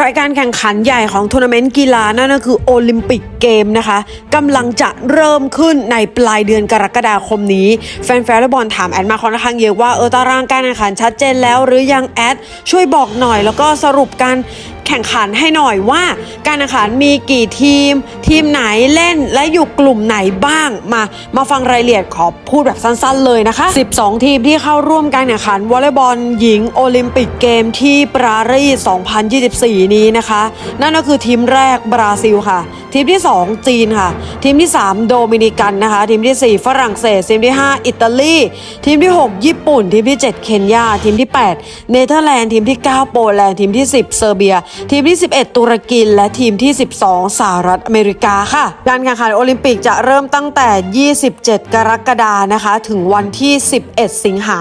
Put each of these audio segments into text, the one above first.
รายการแข่งขันใหญ่ของทัวร์นาเมนต์กีฬานั่นก็คือโอลิมปิกเกมนะคะกำลังจะเริ่มขึ้นในปลายเดือนกรกฎาคมนี้ แฟนแฟนบอลถามแอดมาค่อนข้างเยอะว่าเออตารางการแข่งขันชัดเจนแล้วหรือยังแอดช่วยบอกหน่อยแล้วก็สรุปการ ข่งขันให้หน่อยว่า การแข่งขันมีกี่ทีม ทีมไหนเล่นและอยู่กลุ่มไหนบ้างมามาฟังรายละเอียดขอพูดแบบสั้นๆเลยนะคะ 12 ทีมที่เข้าร่วมการแข่งขันวอลเลย์บอลหญิงโอลิมปิกเกมที่ปารีส 2024 นี้นะคะ นั่นก็คือทีมแรกบราซิลค่ะ ทีมที่ 2 จีนค่ะ ทีมที่ 3 โดมินิกันนะคะ ทีมที่ 4 ฝรั่งเศส ทีมที่ 5 อิตาลี ทีมที่ 6 ญี่ปุ่น ทีมที่ 7 เคนยา ทีมที่ 8 เนเธอร์แลนด์ ทีมที่ 9 โปแลนด์ ทีมที่ 10 เซอร์เบียทีมที่ 11 ตุรกีและทีมที่ 12 สหรัฐอเมริกาค่ะ การแข่งขันโอลิมปิกจะเริ่มตั้งแต่ 27 กรกฎานะคะ ถึงวันที่ 11 สิงหา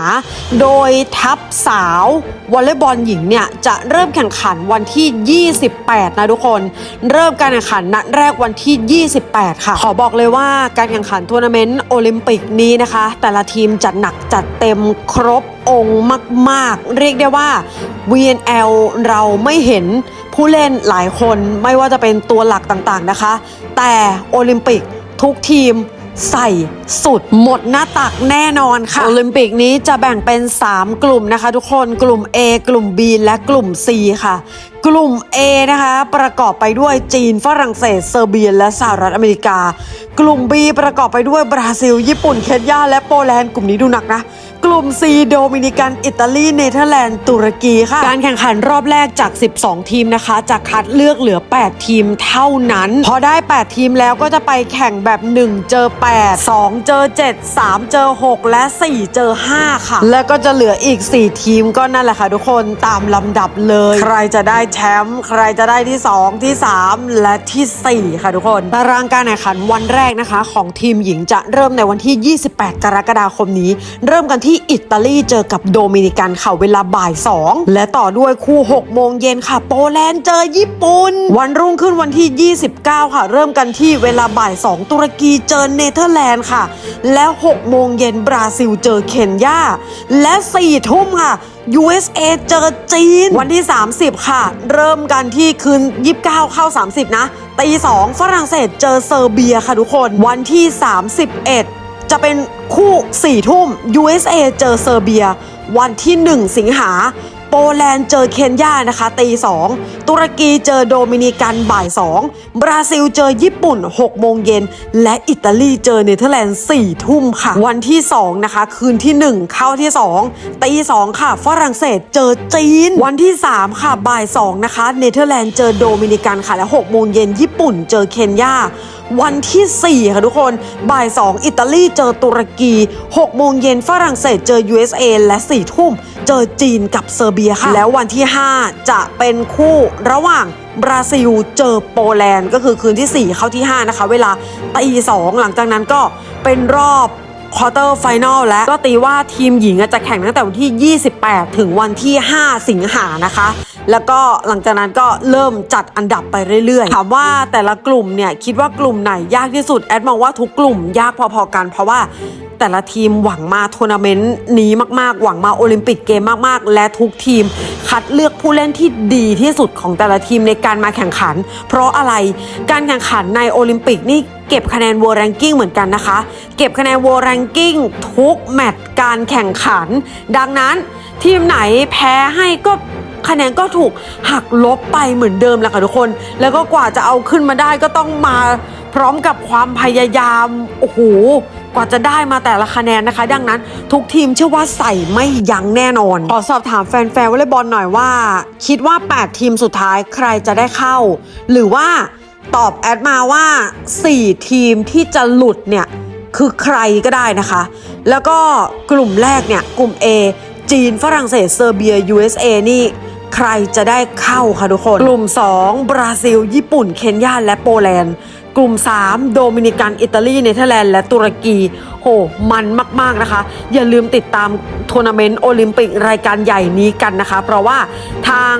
โดยทัพสาววอลเลย์บอลหญิงเนี่ยจะเริ่มแข่งขันวันที่ 28 นะทุกคน เริ่มการแข่งขันนัดแรกวันที่ 28 ค่ะ ขอบอกเลยว่าการแข่งขันทัวร์นาเมนต์โอลิมปิกนี้นะคะ แต่ละทีมจัดหนักจัดเต็มครบองค์มาก ๆ เรียกได้ว่า VNL เราไม่เห็นผู้เล่นหลายคนไม่ว่าจะเป็นตัวหลักต่างๆนะคะ แต่โอลิมปิกทุกทีมใส่สุดหมดหน้าตักแน่นอนค่ะโอลิมปิกนี้จะแบ่งเป็น 3 กลุ่มนะคะ ทุกคนกลุ่ม A กลุ่ม B และกลุ่ม C ค่ะ กลุ่ม A นะคะ ประกอบไปด้วยจีนฝรั่งเศส เซอร์เบีย และสหรัฐอเมริกา กลุ่ม B ประกอบไปด้วยบราซิล ญี่ปุ่น เคนยาและโปแลนด์กลุ่มนี้ดูหนักนะ กลุ่ม C โดมินิกัน อิตาลี เนเธอร์แลนด์ ตุรกีค่ะ การแข่งขันรอบแรกจาก 12 ทีมนะคะ จะคัดเลือกเหลือ 8 ทีมเท่านั้น พอได้ 8 ทีมแล้วก็จะไปแข่งแบบ 1 เจอ 8 2 เจอ 7 3 เจอ 6 และ 4 เจอ 5 ค่ะ แล้วก็จะเหลืออีก 4 ทีมก็นั่นแหละค่ะทุกคนตามลำดับเลย ใครจะได้แชมป์ใครจะได้ที่ 2 ที่ 3 และทีสี่4 ค่ะทุกคนตารางการแข่งขันวันแรกนะคะ ของทีมหญิงจะเริ่มในวันที่ 28 กรกฎาคมนี้ เริ่มกันที่อิตาลีเจอกับโดมินิกันค่ะเวลาบ่าย 2 และต่อด้วยคู่ 6 โมงเย็นค่ะ โปแลนด์เจอญี่ปุ่น วันรุ่งขึ้นวันที่ 29 ค่ะ เริ่มกันที่เวลาบ่าย 2 ตุรกีเจอเนเธอร์แลนด์ค่ะ และ6โมงเย็นบราซิลเจอเคนยาและ 4 ทุ่มค่ะ USA เจอจีน วันที่ 30 ค่ะ เริ่มกันที่คืน 29 เข้า 30 นะตี2ฝรั่งเศสเจอเซอร์เบียค่ะทุกคน วันที่ 31 จะเป็นคู่ 4 ทุ่ม USA เจอเซอร์เบีย วันที่ 1 สิงหา โปแลนด์เจอเคนยานะคะตี2ตุรกีเจอโดมินิกันบ่าย2บราซิลเจอญี่ปุ่น6โมงเย็นและอิตาลีเจอเนเธอร์แลนด์4ทุ่มค่ะ วันที่ 2 นะคะ คืนที่ 1 เข้าที่ 2 ตี2ค่ะ ฝรั่งเศสเจอจีน วันที่ 3 ค่ะบ่าย 2 นะคะ เนเธอร์แลนด์เจอโดมินิกันค่ะ และ6โมงเย็นญี่ปุ่นเจอเคนยาวันที่ 4 ค่ะทุกคน บ่าย 2 อิตาลีเจอตุรกี 6 โมงเย็นฝรั่งเศสเจอ USA และ 4 ทุ่มเจอจีนกับเซอร์เบียค่ะ แล้ววันที่ 5 จะเป็นคู่ระหว่างบราซิลเจอโปแลนด์ก็คือคืนที่ 4 เข้าที่ 5 นะคะ เวลาตี2หลังจากนั้นก็เป็นรอบควอเตอร์ไฟแนลและก็ตีว่าทีมหญิงจะแข่งตั้งแต่วันที่ 28 ถึงวันที่ 5 สิงหานะคะ แล้วก็หลังจากนั้นก็เริ่มจัดอันดับไปเรื่อยๆ ถามว่าแต่ละกลุ่มเนี่ย คิดว่ากลุ่มไหนยากที่สุด แอดมองว่าทุกกลุ่มยากพอๆกันเพราะว่า แต่ละทีมหวังมาทัวร์นาเมนต์นี้มากๆ หวังมาโอลิมปิกเกมมากๆ และทุกทีม คัดเลือกผู้เล่นที่ดีที่สุดของแต่ละทีมในการมาแข่งขัน เพราะอะไรการแข่งขันในโอลิมปิกนี่เก็บคะแนน World Ranking เหมือนกันนะคะ เก็บคะแนน World Ranking ทุกแมตช์การแข่งขัน ดังนั้นทีมไหนแพ้ให้ก็คะแนนก็ถูกหักลบไปเหมือนเดิมแหละค่ะทุกคน แล้วก็กว่าจะเอาขึ้นมาได้ก็ต้องมาพร้อมกับความพยายาม โอ้โห กว่าจะได้มาแต่ละคะแนนนะคะ ดังนั้นทุกทีมเชื่อว่าใส่ไม่ยั้งแน่นอน ขอสอบถามแฟนๆวอลเลย์บอลหน่อยว่า คิดว่า 8 ทีมสุดท้ายใครจะได้เข้า หรือว่าตอบแอดมาว่า 4 ทีมที่จะหลุดเนี่ยคือใครก็ได้นะคะ แล้วก็กลุ่มแรกเนี่ยกลุ่ม A จีนฝรั่งเศสเซอร์เบีย USA นี่ใครจะได้เข้าคะทุกคน กลุ่ม 2 บราซิล ญี่ปุ่น เคนยาและโปแลนด์ กลุ่ม 3 โดมินิกัน อิตาลีเนเธอร์แลนด์และตุรกี โห มันมากๆนะคะ อย่าลืมติดตามทัวร์นาเมนต์โอลิมปิกรายการใหญ่นี้กันนะคะ เพราะว่าทาง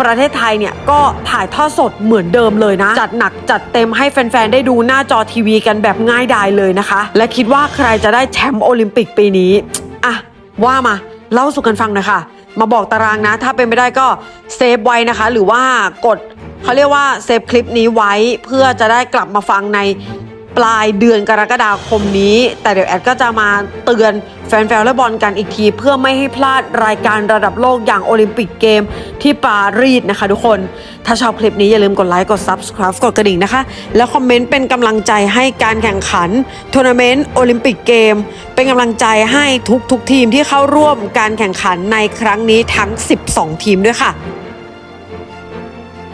ประเทศไทยเนี่ย ก็ถ่ายทอดสดเหมือนเดิมเลยนะ จัดหนักจัดเต็มให้แฟน ๆ ได้ดูหน้าจอทีวีกันแบบง่ายดายเลยนะคะ และคิดว่าใครจะได้แชมป์โอลิมปิกปีนี้อะว่ามาเล่าสู่กันฟังหน่อยค่ะมาบอกตารางนะ ถ้าเป็นไม่ได้ก็เซฟไว้นะคะ หรือว่ากด เขาเรียกว่าเซฟคลิปนี้ไว้เพื่อจะได้กลับมาฟังในปลายเดือนกรกฎาคมนี้ แต่เดี๋ยวแอดก็จะมาเตือนแฟนๆวอลเลย์บอลกันอีกที เพื่อไม่ให้พลาดรายการระดับโลกอย่างโอลิมปิกเกมที่ปารีสนะคะทุกคน ถ้าชอบคลิปนี้อย่าลืมกดไลค์ กด Subscribe กดกระดิ่งนะคะ แล้วคอมเมนต์เป็นกำลังใจให้การแข่งขันทัวร์นาเมนต์โอลิมปิกเกม เป็นกำลังใจให้ทุกๆทีมที่เข้าร่วมการแข่งขันในครั้งนี้ทั้ง 12 ทีมด้วยค่ะ